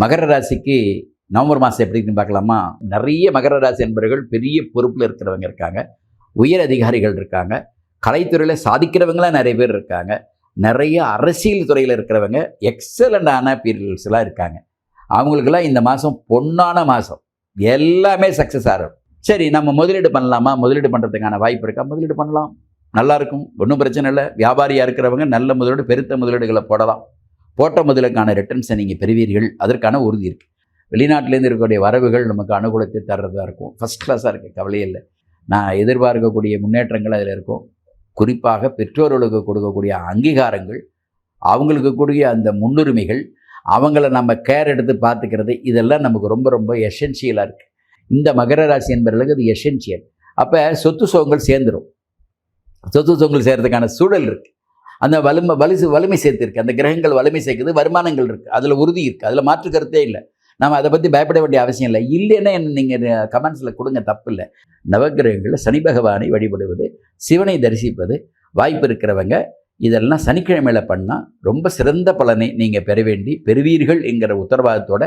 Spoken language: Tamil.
மகர ராசிக்கு நவம்பர் மாதம் எப்படி பார்க்கலாமா? நிறைய மகர ராசி என்பவர்கள் பெரிய பொறுப்பில் இருக்கிறவங்க இருக்காங்க. உயர் அதிகாரிகள் இருக்காங்க. கலைத்துறையில் சாதிக்கிறவங்களாம் நிறைய பேர் இருக்காங்க. நிறைய அரசியல் துறையில் இருக்கிறவங்க எக்ஸலண்டான பீரியட்ஸ்லாம் இருக்காங்க. அவங்களுக்கெல்லாம் இந்த மாதம் பொன்னான மாதம் எல்லாமே சக்ஸஸ் ஆகும் சரி நம்ம முதலீடு பண்ணலாமா? முதலீடு பண்ணுறதுக்கான வாய்ப்பு இருக்கா? முதலீடு பண்ணலாம். நல்லாயிருக்கும் ஒன்றும் பிரச்சனை இல்லை. வியாபாரியாக இருக்கிறவங்க நல்ல முதலீடு பெருத்த முதலீடுகளை போடலாம். போட்ட முதலுக்கான ரிட்டர்ன்ஸை நீங்கள் பெறுவீர்கள். அதற்கான உறுதி இருக்குது வெளிநாட்டிலேருந்து இருக்கக்கூடிய வரவுகள் நமக்கு அனுகூலத்தை தர்றதாக இருக்கும். ஃபஸ்ட் கிளாஸாக இருக்குது கவலையே இல்லை. நான் எதிர்பார்க்கக்கூடிய முன்னேற்றங்கள் அதில் இருக்கும். குறிப்பாக பெற்றோர்களுக்கு கொடுக்கக்கூடிய அங்கீகாரங்கள் அவங்களுக்கு கூடிய அந்த முன்னுரிமைகள் அவங்கள நம்ம கேர் எடுத்து பார்த்துக்கிறது இதெல்லாம் நமக்கு ரொம்ப ரொம்ப எசென்சியலாக இருக்குது இந்த மகர ராசி என்பவர்களுக்கு அது எசென்சியல் அப்போ சொத்து சுகங்கள் சேர்ந்துடும் சொத்து சுகங்கள் சேர்கிறதுக்கான சூழல் இருக்குது அந்த வலிமை வலிசு வலிமை சேர்த்துருக்கு. அந்த கிரகங்கள் வலிமை சேர்க்குது வருமானங்கள் இருக்குது அதில் உறுதி இருக்குது அதில் மாற்று கருத்தே இல்லை. நம்ம அதை பற்றி பயப்பட வேண்டிய அவசியம் இல்லை. இல்லைன்னா என்ன நீங்கள் கமெண்ட்ஸில் கொடுங்க. தப்பு இல்லை. நவக்கிரகங்களில் சனி பகவானை வழிபடுவது சிவனை தரிசிப்பது வாய்ப்பு இருக்கிறவங்க இதெல்லாம் சனிக்கிழமையில் பண்ணால் ரொம்ப சிறந்த பலனை நீங்கள் பெற வேண்டி பெறுவீர்கள் என்கிற உத்தரவாதத்தோட